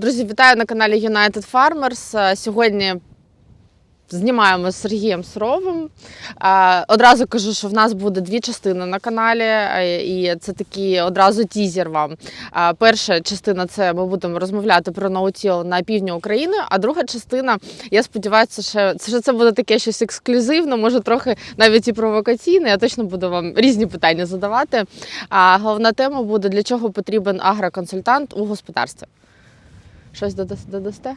Друзі, вітаю на каналі United Farmers. Е, Сьогодні знімаємо з Сергієм Суровим. Е, Одразу кажу, що в нас буде дві частини на каналі, е, і це такий одразу тізер вам. Перша частина це ми будемо розмовляти про ноутіл на півдні України. А друга частина, я сподіваюся, що що це буде таке щось ексклюзивне, може трохи навіть і провокаційне. Я точно буду вам різні питання задавати. А головна тема буде для чого потрібен агроконсультант у господарстві. Щось додас- додасте?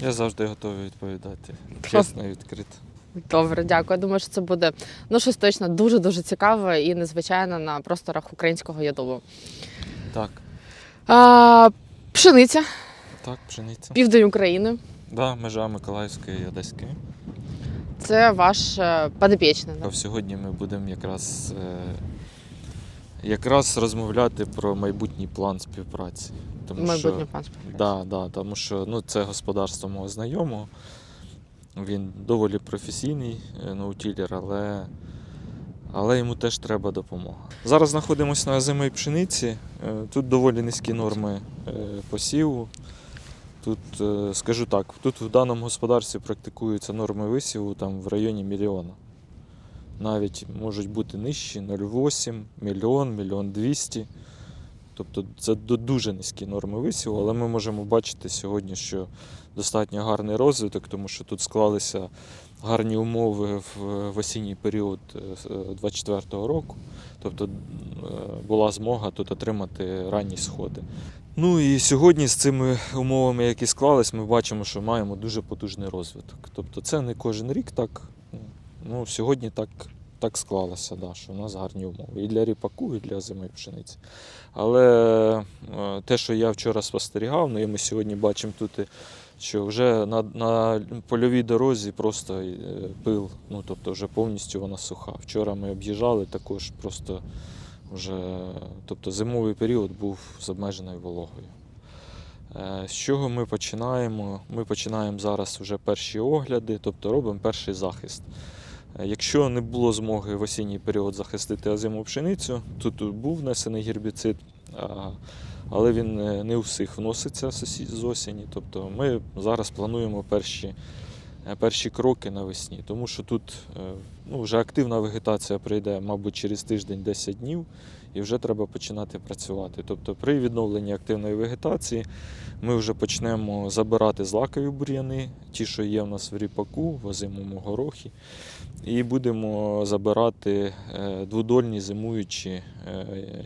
Я завжди готовий відповідати. Чесно і відкрито. Добре, дякую. Я думаю, що це буде ну щось точно дуже дуже цікаве і незвичайне на просторах українського ютубу. Так, А, пшениця, так, пшениця. південь України. Да, межа Миколаївської і Одеської. Це ваш е, подопічний. да? Сьогодні ми будемо якраз, е, якраз розмовляти про майбутній план співпраці. Тому Майбутній що, пан співпраці. да, да, тому що ну, це господарство мого знайомого. Він доволі професійний е, наутілер, але, але йому теж треба допомога. Зараз знаходимося на озимій пшениці. Е, Тут доволі низькі норми е, посіву. Тут, скажу так, тут в даному господарстві практикуються норми висіву там в районі мільйона. Навіть можуть бути нижчі 0,8, мільйон, мільйон 200. Тобто це ду- дуже низькі норми висіву, але ми можемо бачити сьогодні, що достатньо гарний розвиток, тому що тут склалися гарні умови в, осінній період 2024 року. Тобто е, була змога тут отримати ранні сходи. Ну і сьогодні з цими умовами, які склались, ми бачимо, що маємо дуже потужний розвиток. Тобто це не кожен рік так. Ну, сьогодні так, так склалося, да, що в нас гарні умови і для ріпаку, і для озимої пшениці. Але е, те, що я вчора спостерігав, ну і ми сьогодні бачимо тут, що вже на, на польовій дорозі просто е, пил, ну тобто вже повністю вона суха. Вчора ми об'їжджали також просто вже, тобто зимовий період був з обмеженою вологою. Е, З чого ми починаємо? Ми починаємо зараз вже перші огляди, тобто робимо перший захист. Е, Якщо не було змоги в осінній період захистити озиму пшеницю, тут був внесений гербіцид, але він не- не у всіх вноситься з осені. Тобто ми зараз плануємо перші, е, перші кроки навесні, тому що тут е, ну, вже активна вегетація прийде, мабуть, через тиждень-10 днів, і вже треба починати працювати. Тобто при відновленні активної вегетації ми вже почнемо забирати злакові бур'яни, ті, що є в нас в ріпаку, в озимому горохі. І будемо забирати е, двудольні зимуючі, е,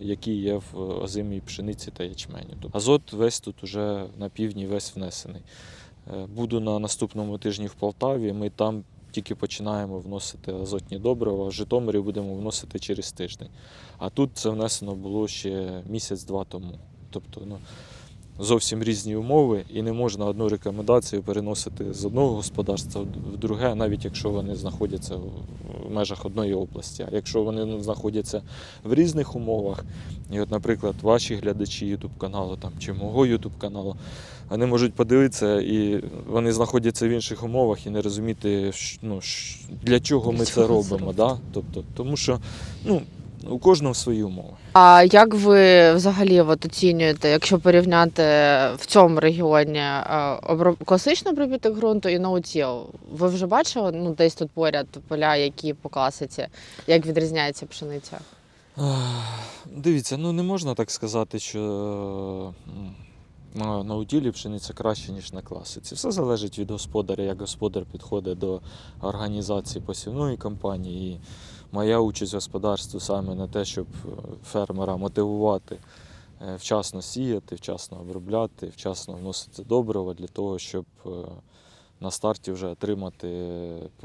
які є в озимій пшениці та ячмені. Тобто Азот весь тут уже на півдні весь внесений. Е, Буду на наступному тижні в Полтаві. Ми там тільки починаємо вносити азотні добрива. В Житомирі будемо вносити через тиждень. А тут це внесено було ще місяць-два тому. Тобто, ну, зовсім різні умови, і не можна одну рекомендацію переносити з одного господарства в друге, навіть якщо вони знаходяться в межах одної області. А якщо вони знаходяться в різних умовах, і от, наприклад, ваші глядачі YouTube каналу там чи мого YouTube каналу, вони можуть подивитися, і вони знаходяться в інших умовах і не розуміти, ну, для чого Для ми це це робимо. Да? Тобто, тому що ну, у кожного свої умови. А як ви взагалі от, оцінюєте, якщо порівняти в цьому регіоні е, оброб... класичний обробіток ґрунту і ноутіл? Ви вже бачили ну, десь тут поряд поля, які по класиці, як відрізняється пшениця? Дивіться, ну не можна так сказати, що на, уділі пшениця краще, ніж на класиці. Все залежить від господаря, як господар підходить до організації посівної кампанії. Моя участь в господарстві саме на те, щоб е, фермера мотивувати е, вчасно сіяти, вчасно обробляти, вчасно вносити добрива для того, щоб е, на старті вже отримати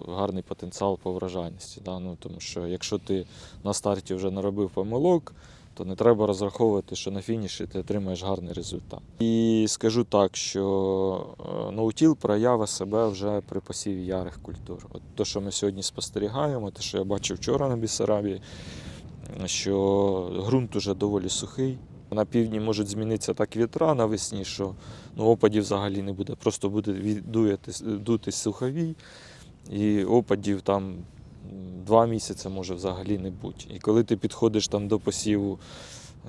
гарний потенціал по вражальності. Ну, тому що якщо ти на старті вже наробив помилок, то не треба розраховувати, що на фініші ти отримаєш гарний результат. І скажу так, що е, ноутіл проявить себе вже при посіві ярих культур. От те, що ми сьогодні спостерігаємо, те, що я бачив вчора на Бісарабії, що ґрунт уже доволі сухий. На півдні можуть змінитися так вітра навесні, що ну, опадів взагалі не буде. Просто буде дуяти, суховій, і опадів там два місяці може взагалі не бути. І коли ти підходиш там до посіву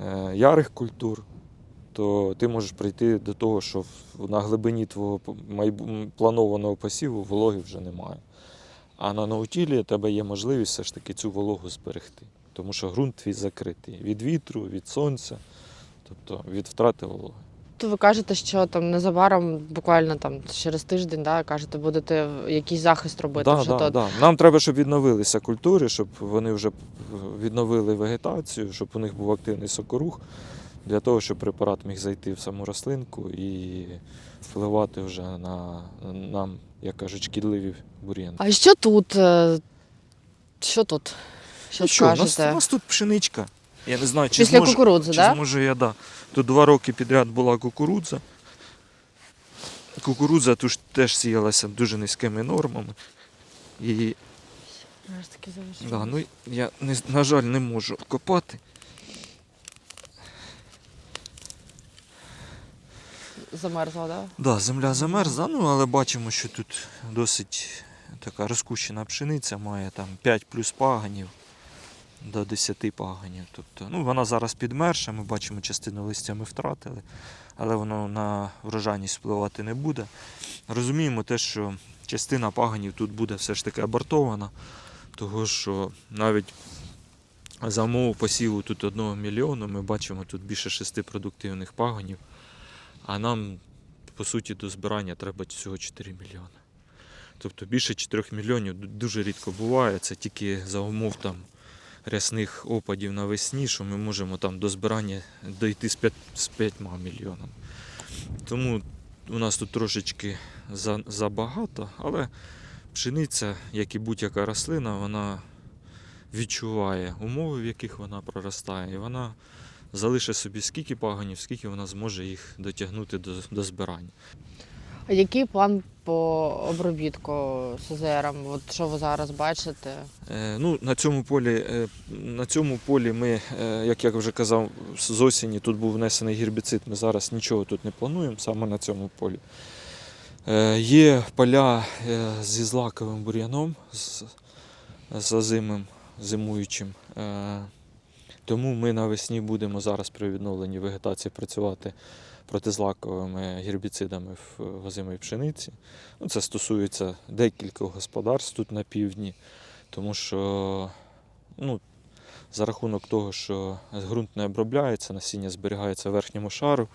е, ярих культур, то ти можеш прийти до того, що на глибині твого планованого посіву вологи вже немає. А на наутілі тебе є можливість все ж таки цю вологу зберегти. Тому що ґрунт твій закритий від вітру, від сонця, тобто від втрати вологи. Ви кажете, що там незабаром, буквально там через тиждень, да, кажете, будете якийсь захист робити. Да, вже да, то. да. Нам треба, щоб відновилися культури, щоб вони вже відновили вегетацію, щоб у них був активний сокорух, для того, щоб препарат міг зайти в саму рослинку і впливати вже на нам, як кажуть, шкідливі бур'яни. А що тут? е, Що тут? Що Ну що, у нас, у нас тут пшеничка. Я не знаю, чи Після зможу, кукурудзи, чи? Да? зможу я, да. Тут два роки підряд була кукурудза. Кукурудза тут теж сіялася дуже низькими нормами. І Да, ну я не, на жаль не можу копати. Замерзла, да? Да, земля замерзла, ну але бачимо, що тут досить така розкущена пшениця, має там 5 плюс паганів до 10 паганів. Тобто, ну, вона зараз підмерша, ми бачимо, частину листя ми втратили, але воно на врожайність впливати не буде. Розуміємо те, що частина паганів тут буде все ж таки абортована, того що навіть за умов посіву тут 1 мільйону ми бачимо тут більше 6 продуктивних паганів. А нам, по суті, до збирання треба всього 4 мільйони. Тобто більше 4 мільйонів дуже рідко буває. Це тільки за умов там рясних опадів навесні, що ми можемо там до збирання дойти з 5, з 5 мільйонами. Тому у нас тут трошечки забагато, але пшениця, як і будь-яка рослина, вона відчуває умови, в яких вона проростає, і вона залишить собі скільки паганів, скільки вона зможе їх дотягнути до, до збирання. Який план по обробітку СЗРом? От що ви зараз бачите? Е, ну, на цьому полі, е, на цьому полі ми, е, як я вже казав, з осені тут був внесений гербіцид. Ми зараз нічого тут не плануємо саме на цьому полі. Є поля зі злаковим бур'яном, з, озимим, зимуючим. Тому ми навесні будемо зараз при відновленні вегетації працювати протизлаковими гербіцидами в озимій пшениці. Ну, це стосується декількох господарств тут на півдні, тому що ну, за рахунок того, що ґрунт не обробляється, насіння зберігається в верхньому шару,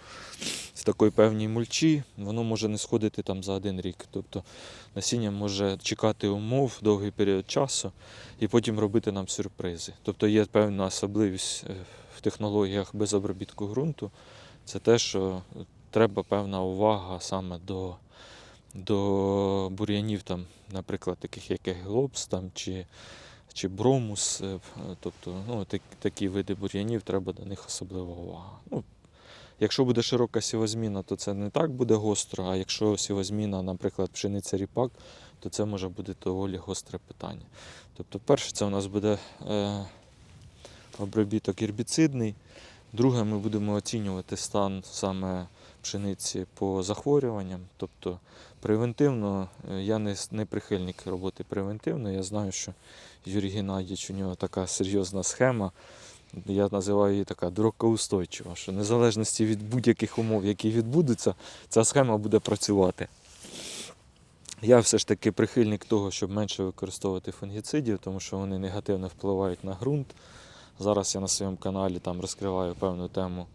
в такої певній мульчі, воно може не сходити там за один рік. Тобто насіння може чекати умов довгий період часу і потім робити нам сюрпризи. Тобто є певна особливість е, в технологіях без обробітку ґрунту. Це те, що треба певна увага саме до, до бур'янів, там, наприклад, таких як глобс там, чи, чи бромус. е, Тобто ну, так, такі види бур'янів, треба до них особлива увага. Ну, якщо буде широка сівозміна, то це не так буде гостро, а якщо сівозміна, наприклад, пшениця ріпак, то це може бути доволі гостре питання. Тобто, перше, це у нас буде е, обробіток гербіцидний. Друге, ми будемо оцінювати стан саме пшениці по захворюванням. Тобто превентивно, е, я не, не прихильник роботи превентивно. Я знаю, що Юрій Геннадійович, у нього така серйозна схема. Я називаю її така дрокоустойчива, що незалежності від будь-яких умов, які відбудуться, ця схема буде працювати. Я все ж таки прихильник того, щоб менше використовувати фунгіцидів, тому що вони негативно впливають на ґрунт. Зараз я на своєму каналі там розкриваю певну тему,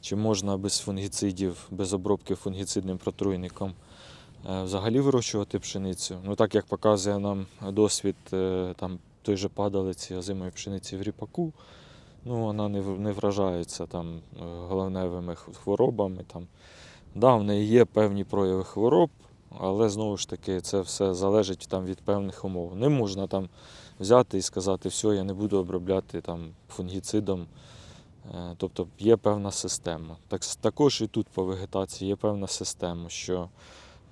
чи можна без фунгіцидів, без обробки фунгіцидним протруйником е, взагалі вирощувати пшеницю. Ну так як показує нам досвід е, там, той же падалиці озимої пшениці в ріпаку, ну, вона не, не вражається там, е, головневими хворобами. Там. Да, в неї є певні прояви хвороб, але знову ж таки це все залежить там, від певних умов. Не можна там взяти і сказати, все, я не буду обробляти там, фунгіцидом. Е, Тобто є певна система. Так, також і тут по вегетації є певна система, що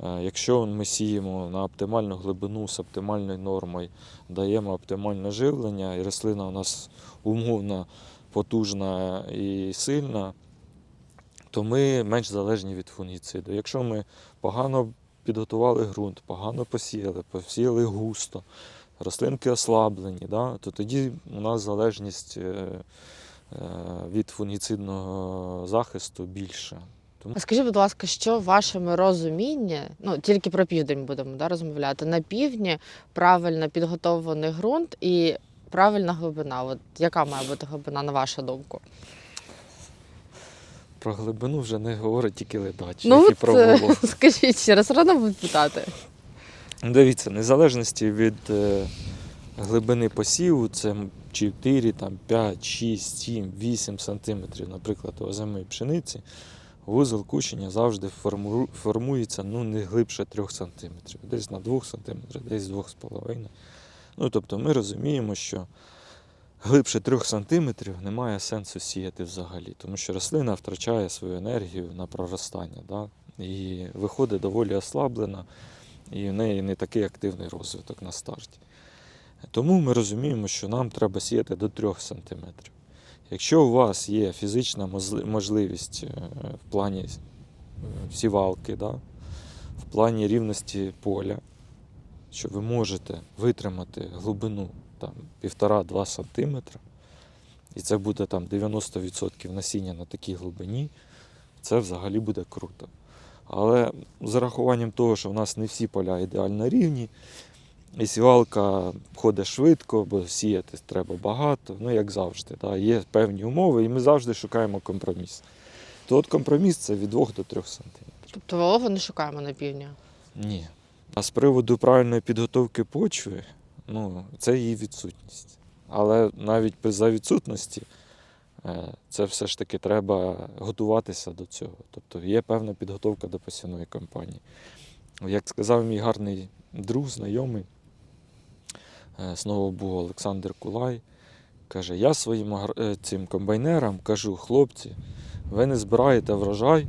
е, якщо ми сіємо на оптимальну глибину з оптимальною нормою, даємо оптимальне живлення, і рослина у нас умовно потужна і сильна, то ми менш залежні від фунгіциду. Якщо ми погано підготували ґрунт, погано посіяли, посіяли густо, рослинки ослаблені, да, то тоді у нас залежність е, від фунгіцидного захисту більше. Тому А Скажіть, будь ласка, що в вашому розумінні, ну тільки про південь будемо да, розмовляти, на півдні правильно підготовлений ґрунт і правильна глибина. От яка має бути глибина, на вашу думку? про глибину вже не говорить тільки ледач, ну, як і от, про е, волос. скажіть ще раз, рано буду питати. Дивіться, незалежності від е, глибини посіву, це 4, там, 5, 6, 7, 8 сантиметрів, наприклад, у озимої пшениці, вузол кущення завжди форму- формується ну, не глибше 3 сантиметрів, десь на 2 сантиметрах, десь 2,5. Ну, тобто ми розуміємо, що глибше 3 сантиметрів немає сенсу сіяти взагалі, тому що рослина втрачає свою енергію на проростання да? і виходить доволі ослаблена і в неї не такий активний розвиток на старті. Тому ми розуміємо, що нам треба сіяти до 3 см. Якщо у вас є фізична можливість е, в плані е, сівалки, да, в плані рівності поля, що ви можете витримати глибину там, 1,5-2 см, і це буде там 90% насіння на такій глибині, це взагалі буде круто. Але з урахуванням того, що в нас не всі поля ідеально рівні, і сівалка ходить швидко, бо сіяти треба багато, ну як завжди. Да, є певні умови, і ми завжди шукаємо компроміс. То от компроміс це від 2 до 3 см. Тобто вологу не шукаємо на півдні. Ні. А з приводу правильної підготовки почви, ну, це її відсутність. Але навіть без- за відсутності це все ж таки треба готуватися до цього. Тобто є певна підготовка до посівної кампанії. Як сказав мій гарний друг, знайомий е, з Нового Бугу Олександр Кулай, каже: я своїм е, цим комбайнерам кажу, хлопці, ви не збираєте врожай,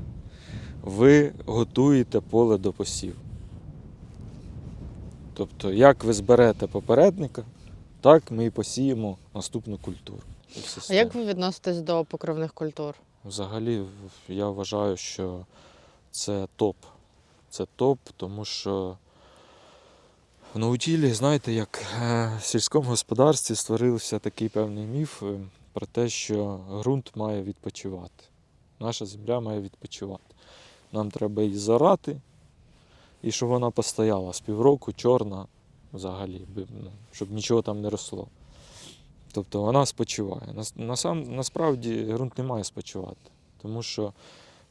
ви готуєте поле до посіву. Тобто, як ви зберете попередника, так ми і посіємо наступну культуру. А як ви відноситесь до покривних культур? Взагалі, я вважаю, що це топ. Це топ, тому що в наутілі, знаєте, як е, в сільському господарстві створився такий певний міф е, про те, що ґрунт має відпочивати. Наша земля має відпочивати. Нам треба її зарати, і щоб вона постояла з півроку чорна взагалі, ну, щоб нічого там не росло. Тобто вона спочиває. Насправді ґрунт не має спочивати, тому що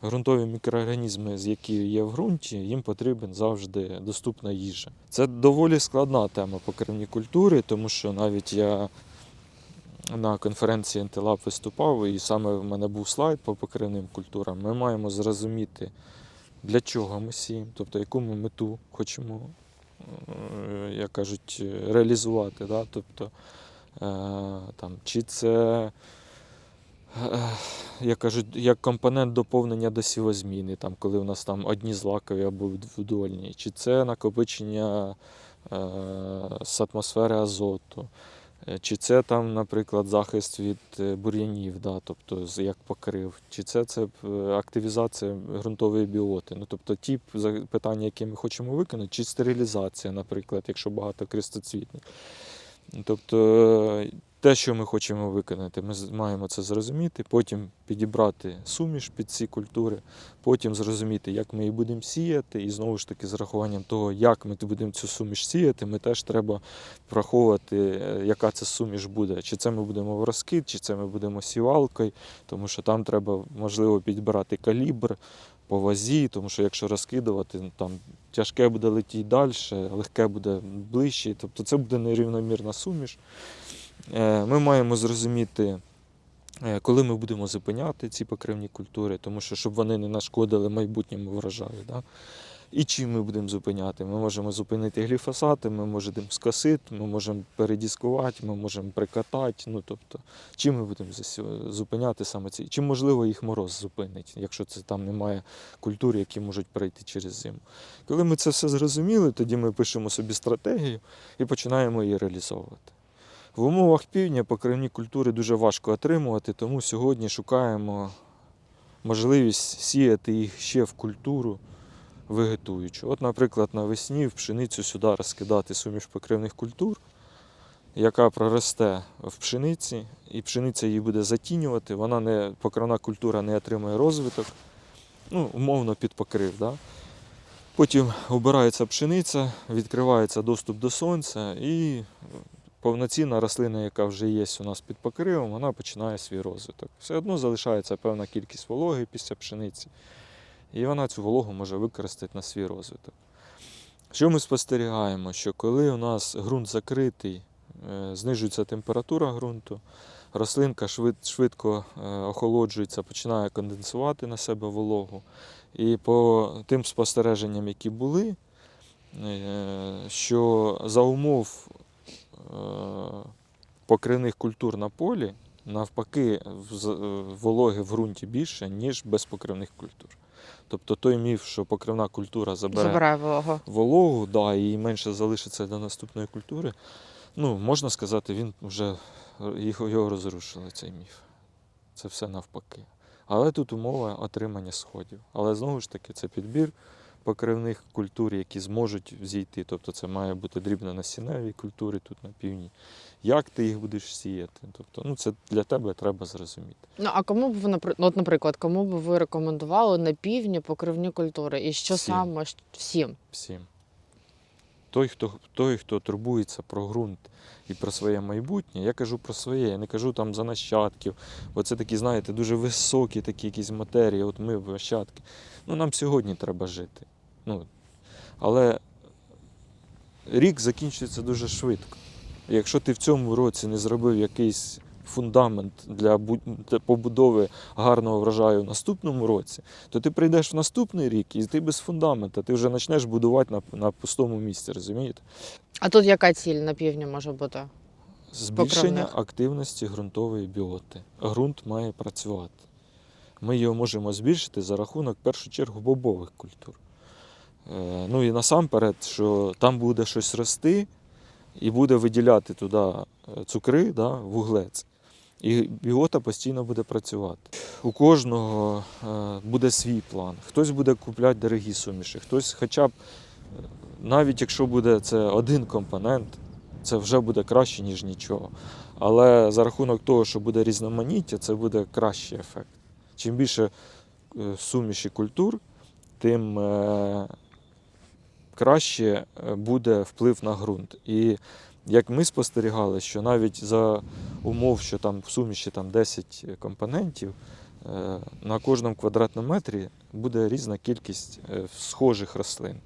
ґрунтові мікроорганізми, з які є в ґрунті, їм потрібен завжди доступна їжа. Це доволі складна тема покривні культури, тому що навіть я на конференції НТЛАБ виступав, і саме в мене був слайд по покривним культурам. Ми маємо зрозуміти, для чого ми сіємо, тобто яку ми мету хочемо, е, як кажуть, реалізувати. Да? Тобто, е, там, чи це е, як кажуть, як компонент доповнення до сівозміни, там, коли у нас там одні злакові або вдольні, чи це накопичення е, з атмосфери азоту, е, чи це там, наприклад, захист від е, бур'янів, да, тобто як покрив, чи це, це е, активізація ґрунтової біоти. Ну, тобто ті питання, які ми хочемо виконати, чи стерилізація, наприклад, якщо багато крестоцвітних. Тобто те, що ми хочемо виконати, ми маємо це зрозуміти, потім підібрати суміш під ці культури, потім зрозуміти, як ми її будемо сіяти, і знову ж таки, з рахуванням того, як ми будемо цю суміш сіяти, ми теж треба враховувати, е, яка це суміш буде. Чи це ми будемо в розкид, чи це ми будемо сівалкою, тому що там треба, можливо, підбирати калібр по вазі, тому що якщо розкидувати, ну, там тяжке буде летіти далі, легке буде ближче, тобто це буде нерівномірна суміш. Е, Ми маємо зрозуміти, е, коли ми будемо зупиняти ці покривні культури, тому що щоб вони не нашкодили майбутньому врожаю. Да? І чим ми будемо зупиняти? Ми можемо зупинити гліфосати, ми можемо скосити, ми можемо передіскувати, ми можемо прикатати. Ну, тобто, чим ми будемо зупиняти саме ці? Чим можливо їх мороз зупинить, якщо це там немає культур, які можуть пройти через зиму. Коли ми це все зрозуміли, тоді ми пишемо собі стратегію і починаємо її реалізовувати. В умовах півдня покривні культури дуже важко отримувати, тому сьогодні шукаємо можливість сіяти їх ще в культуру вегетуючу. От, наприклад, навесні в пшеницю сюди розкидати суміш покривних культур яка проросте в пшениці, і пшениця її буде затінювати, вона не, покривна культура не отримує розвиток, ну, умовно під покрив. Да? Потім обирається пшениця, відкривається доступ до сонця, і повноцінна рослина, яка вже є у нас під покривом, вона починає свій розвиток. Все одно залишається певна кількість вологи після пшениці, і вона цю вологу може використати на свій розвиток. Що ми спостерігаємо? Що коли у нас ґрунт закритий, е, знижується температура ґрунту, рослинка швидко е, охолоджується, починає конденсувати на себе вологу. І по тим спостереженням, які були, е, що за умов покривних культур на полі, навпаки, вологи в ґрунті більше, ніж без покривних культур. Тобто той міф, що покривна культура забере Забирає вологу. вологу, да, і менше залишиться до наступної культури. Ну, можна сказати, він вже його, його розрушили, цей міф. Це все навпаки. Але тут умова отримання сходів. Але знову ж таки, це підбір покривних культур, які зможуть зійти. Тобто це має бути дрібно-насінневі культури тут на півдні. Як ти їх будеш сіяти? Тобто, ну, це для тебе треба зрозуміти. Ну а кому б ви ну, от, наприклад, кому б ви рекомендували на півдні покривні культури? І що Всім. саме всім? всім. Той, хто, той, хто турбується про ґрунт і про своє майбутнє, я кажу про своє, я не кажу там за нащадків. Бо це такі, знаєте, дуже високі такі якісь матерії. От ми нащадки. Ну, нам сьогодні треба жити. Ну, але рік закінчується дуже швидко. Якщо ти в цьому році не зробив якийсь фундамент для побудови гарного врожаю в наступному році, то ти прийдеш в наступний рік і ти без фундамента, ти вже почнеш будувати на, на пустому місці, розумієте? А тут яка ціль на півдні може бути? Збільшення Покривних. активності ґрунтової біоти. Ґрунт має працювати. Ми його можемо збільшити за рахунок, в першу чергу, бобових культур. Е, Ну і насамперед, що там буде щось рости і буде виділяти туди е, цукри, да, вуглець. І біота постійно буде працювати. У кожного е, буде свій план. Хтось буде купляти дорогі суміші, хтось хоча б, навіть якщо буде це один компонент, це вже буде краще, ніж нічого. Але за рахунок того, що буде різноманіття, це буде кращий ефект. Чим більше суміші культур, тим краще е, буде вплив на ґрунт. І як ми спостерігали, що навіть за умов, що там в суміші там 10 компонентів, е, на кожному квадратному метрі буде різна кількість е, схожих рослин.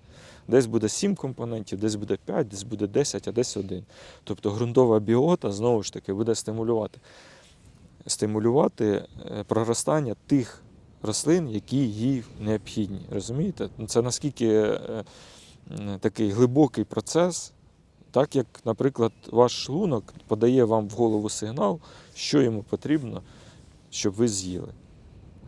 Десь буде 7 компонентів, десь буде 5, десь буде 10, а десь 1. Тобто ґрунтова біота знову ж таки буде стимулювати, стимулювати проростання тих рослин, які їй необхідні. Розумієте? Ну, Це наскільки такий глибокий процес, так як, наприклад, ваш шлунок подає вам в голову сигнал, що йому потрібно, щоб ви з'їли.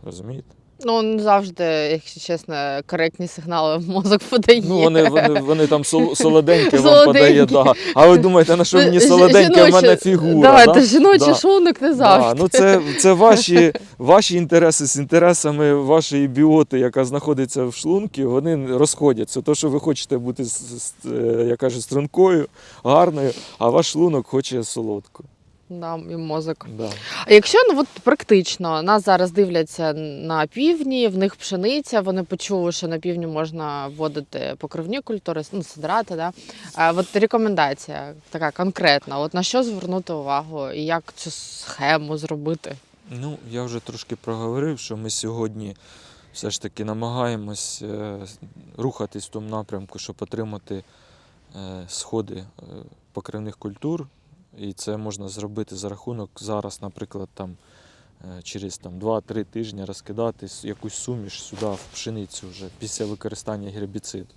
Розумієте? Ну не завжди, якщо чесно, коректні сигнали в мозок подає. Ну, вони, вони, вони там сол- солоденьке вам подає. Да. А ви думаєте, на що мені солоденьке, в мене фігура. Давайте, да? жіночий Да. шлунок не Да, завжди. ну це, це ваші, ваші інтереси з інтересами вашої біоти, яка знаходиться в шлунку, вони розходяться. То, що ви хочете бути, е, я кажу, стрункою, гарною, а ваш шлунок хоче солодку. Да, і мозок. Да. А якщо ну от практично нас зараз дивляться на півдні, в них пшениця, вони почули, що на півдні можна вводити покривні культури, ну сидрати, да? А от рекомендація така конкретна: от на що звернути увагу і як цю схему зробити? Ну, я вже трошки проговорив, що ми сьогодні все ж таки намагаємось е, рухатись в тому напрямку, щоб отримати е, сходи е, покривних культур. І це можна зробити за рахунок зараз, наприклад, там, е, через там, 2-3 тижні розкидати якусь суміш сюди в пшеницю вже після використання гербіциду.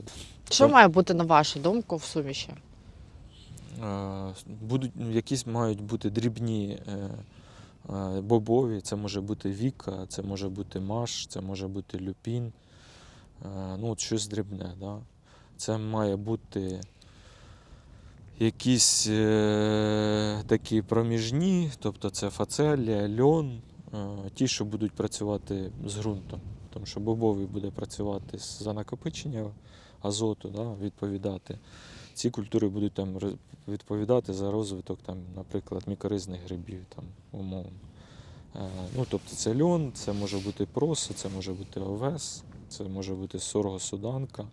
Що Так. має бути на вашу думку в суміші? Е, Будуть, ну, якісь мають бути дрібні е, бобові, це може бути віка, це може бути маш, це може бути люпін. Ну, от щось дрібне. Да? Це має бути якісь е, такі проміжні, тобто це фацелія, льон, е, ті, що будуть працювати з ґрунтом. Тому що бобовий буде працювати за накопичення азоту, да, відповідати. ці культури будуть там відповідати за розвиток, там, наприклад, мікоризних грибів, там, умовно. Е, Ну, тобто це льон, це може бути просо, це може бути овес, це може бути сорго-суданка.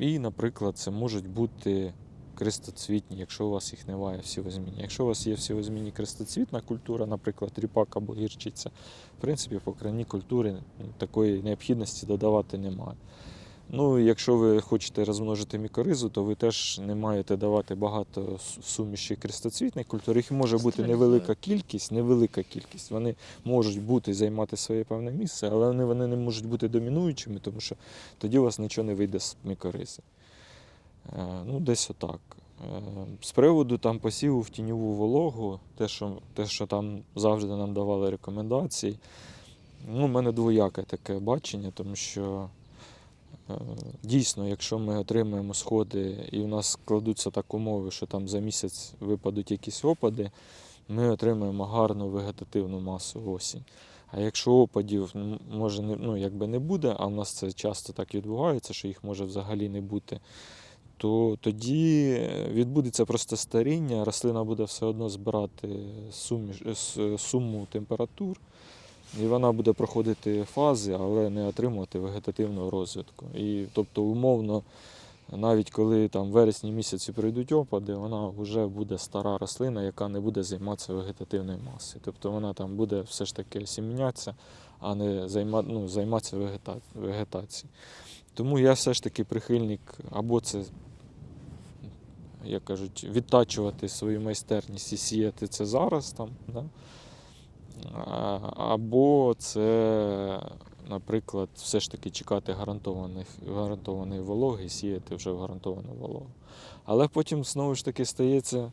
І, наприклад, це можуть бути крестоцвітні, якщо у вас їх немає всівозмінні. Якщо у вас є всівозмінні крестоцвітна культура, наприклад, ріпак або гірчиця, в принципі, по крайній культури такої необхідності додавати немає. Ну, якщо ви хочете розмножити мікоризу, то ви теж не маєте давати багато суміші крестоцвітних культур. Їх може бути невелика кількість, невелика кількість. Вони можуть бути займати своє певне місце, але вони, вони не можуть бути домінуючими, тому що тоді у вас нічого не вийде з мікоризи. Е, Ну, десь отак. Е, З приводу там посіву в тіньову вологу, те, що, те, що там завжди нам давали рекомендації, ну, у мене двояке таке бачення, тому що дійсно, якщо ми отримаємо сходи і в нас складуться так умови, що там за місяць випадуть якісь опади, ми отримаємо гарну вегетативну масу осінь. А якщо опадів може ну, якби не буде, а в нас це часто так відбувається, що їх може взагалі не бути, то тоді е, відбудеться просто старіння, рослина буде все одно збирати е, суму температур, і вона буде проходити фази, але не отримувати вегетативного розвитку. І тобто, умовно, навіть коли там в вересні місяці прийдуть опади, вона вже буде стара рослина, яка не буде займатися вегетативною масою. Тобто вона там буде все ж таки сім'ятися, а не займа, ну, займатися вегета, вегетацією. Тому я все ж таки прихильник або це, як кажуть, відтачувати свою майстерність і сіяти це зараз там. Да? Або це, наприклад, все ж таки чекати гарантованих, гарантованої вологи сіяти вже в гарантовану вологу. Але потім знову ж таки стається,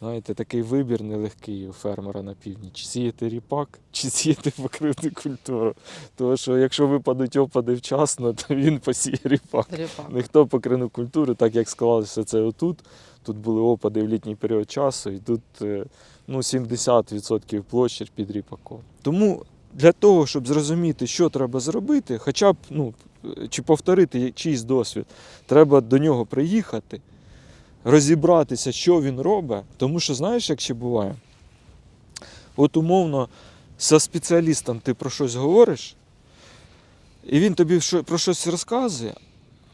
знаєте, такий вибір нелегкий у фермера на півдні. Чи сіяти ріпак, чи сіяти покривну культуру. Тому що якщо випадуть опади вчасно, то він посіє ріпак. Ріпак. Ніхто покринув культури, так як склалося це отут. Тут були опади в літній період часу, і тут е, ну, 70% площі під ріпаком. Тому для того, щоб зрозуміти, що треба зробити, хоча б ну, чи повторити чийсь досвід, треба до нього приїхати, розібратися, що він робить. Тому що знаєш, як ще буває? От умовно, зі спеціалістом ти про щось говориш, і він тобі про щось розказує,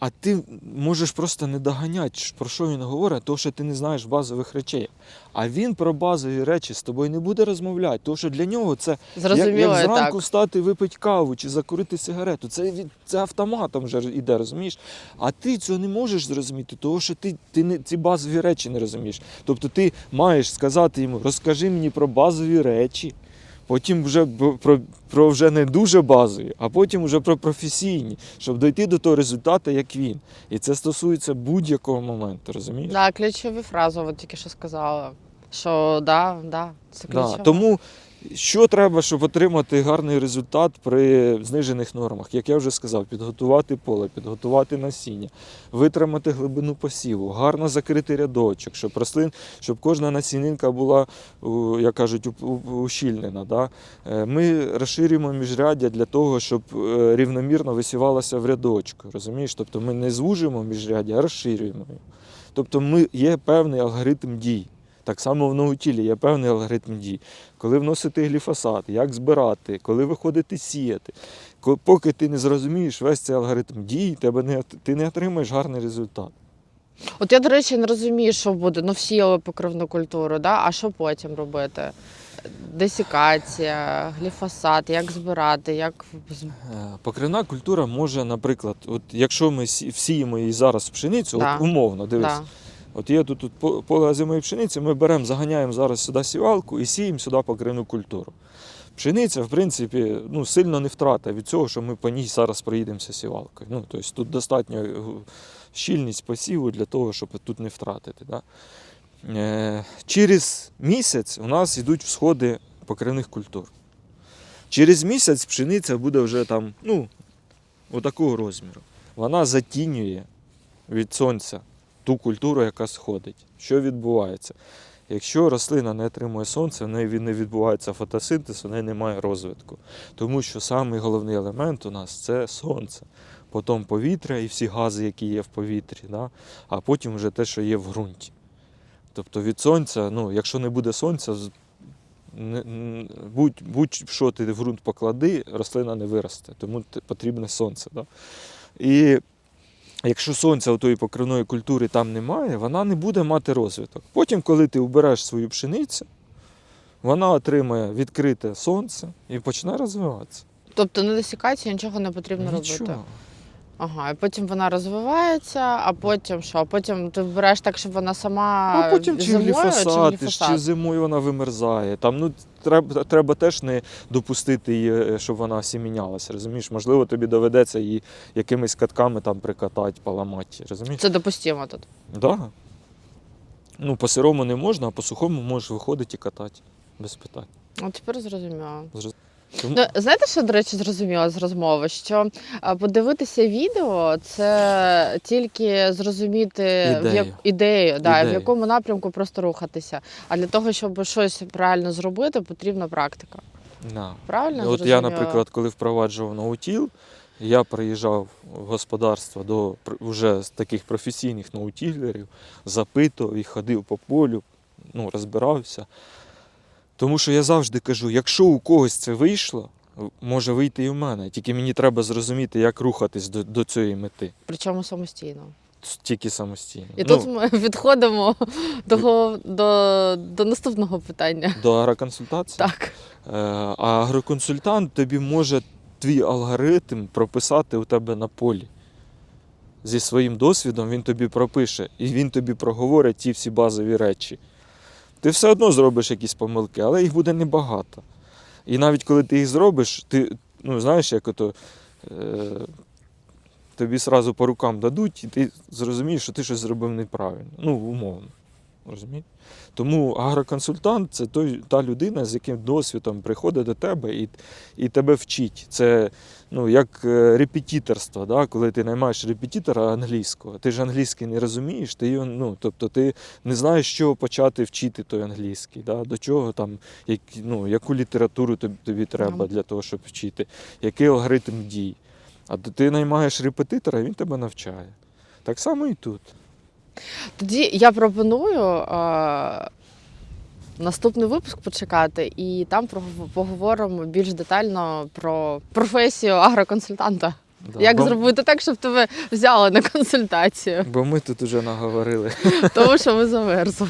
а ти можеш просто не доганяти, про що він говорить, тому що ти не знаєш базових речей. А він про базові речі з тобою не буде розмовляти, тому що для нього це Зрозуміло, як і зранку так. встати, випити каву чи закурити сигарету. Це, це автоматом вже іде, розумієш? А ти цього не можеш зрозуміти, тому що ти, ти не, ці базові речі не розумієш. Тобто ти маєш сказати йому, розкажи мені про базові речі. Потім вже про, про вже не дуже базові, а потім вже про професійні, щоб дойти до того результату, як він. І це стосується будь-якого моменту, розумієш? Да, ключові фрази, от тільки що сказала. Що да, да, це ключове. Да, тому що треба, щоб отримати гарний результат при знижених нормах? Як я вже сказав, підготувати поле, підготувати насіння, витримати глибину посіву, гарно закрити рядочок, щоб рослин, щоб кожна насінинка була, як кажуть, ущільнена. Да? Е, Ми розширюємо міжряддя для того, щоб е, рівномірно висівалося в рядочку. Розумієш? Тобто ми не звужуємо міжряддя, а розширюємо. Тобто ми, є певний алгоритм дій. Так само в наутілі є певний алгоритм дій. Коли вносити гліфосат, як збирати, коли виходити сіяти. Поки ти не зрозумієш весь цей алгоритм дій, тебе не, ти не отримаєш гарний результат. От я, до речі, не розумію, що буде. Ну, всіяли покривну культуру, да? а що потім робити? Десікація, гліфосат, як збирати, як Е, Покривна культура може, наприклад, от якщо ми всіємо її зараз пшеницю, Да. от умовно, дивись, да. От є тут, тут поле озимої пшениці, ми беремо, заганяємо зараз сюди сівалку і сіємо сюди покривну культуру. Пшениця, в принципі, ну, сильно не втрата від цього, що ми по ній зараз проїдемося сівалкою. Ну, тобто тут достатньо е, щільність посіву для того, щоб тут не втратити. Да? Е, через місяць у нас йдуть всходи покривних культур. Через місяць пшениця буде вже там, ну, отакого розміру. Вона затінює від сонця ту культуру, яка сходить. Що відбувається? Якщо рослина не отримує сонця, в неї не відбувається фотосинтез, у неї немає розвитку. Тому що самий головний елемент у нас це сонце. Потім повітря і всі гази, які є в повітрі, да? а потім вже те, що є в ґрунті. Тобто від сонця, ну, якщо не буде сонця, н- будь- будь-що ти в ґрунт поклади, рослина не виросте, тому потрібне сонце. Да? І якщо сонця у тої покривної культури там немає, вона не буде мати розвиток. Потім, коли ти убереш свою пшеницю, вона отримає відкрите сонце і почне розвиватися. Тобто не досікається, нічого не потрібно робити. Ага, і потім вона розвивається, а потім що? Потім ти вбираєш так, щоб вона сама А потім чи зимою, гліфосат, чи чи, зимою вона вимерзає. Там, ну, треба, треба теж не допустити її, е, щоб вона сімінялася. Розумієш? Можливо, тобі доведеться її якимись катками там прикатати, поламати. Розумієш? Це допустимо тут. Да. Ну, по сирому не можна, а по сухому можеш виходити і катати. Без питань. От тепер зрозуміло. Тому... Ну, знаєте, що, до речі, зрозуміла з розмови? Що подивитися відео це тільки зрозуміти в як... Ідею. ідею, в якому напрямку просто рухатися. А для того, щоб щось правильно зробити, потрібна практика. Да. Правильно? От я, наприклад, коли впроваджував наутіл, я приїжджав в господарство до вже таких професійних наутілерів, запитував і ходив по полю, ну, розбирався. Тому що я завжди кажу, якщо у когось це вийшло, може вийти і в мене. Тільки мені треба зрозуміти, як рухатись до, до цієї мети. Причому самостійно. Тільки самостійно. І ну, тут ми відходимо до, го- до, до наступного питання. До агроконсультації. Так. Е, А агроконсультант тобі може твій алгоритм прописати у тебе на полі. Зі своїм досвідом він тобі пропише, і він тобі проговорить ті всі базові речі. Ти все одно зробиш якісь помилки, але їх буде небагато. І навіть коли ти їх зробиш, ти ну, знаєш, як ото, е, тобі сразу по рукам дадуть, і ти зрозумієш, що ти щось зробив неправильно. Ну, умовно. Розумієте? Тому агроконсультант це той, та людина, з яким досвідом приходить до тебе і, і тебе вчить. Це ну, як е, репетиторство, да? коли ти наймаєш репетитора англійського. Ти ж англійський не розумієш, ти, його, ну, тобто ти не знаєш, з чого почати вчити той англійський, да? до чого там, як, ну, яку літературу тобі, тобі треба для того, щоб вчити, який алгоритм дій. А ти наймаєш репетитора, він тебе навчає. Так само і тут. Тоді я пропоную е, наступний випуск почекати, і там про поговоримо більш детально про професію агроконсультанта. Да. Як Бо- зробити так, щоб тебе взяли на консультацію, Бо ми тут уже наговорили. тому що ми замерзли.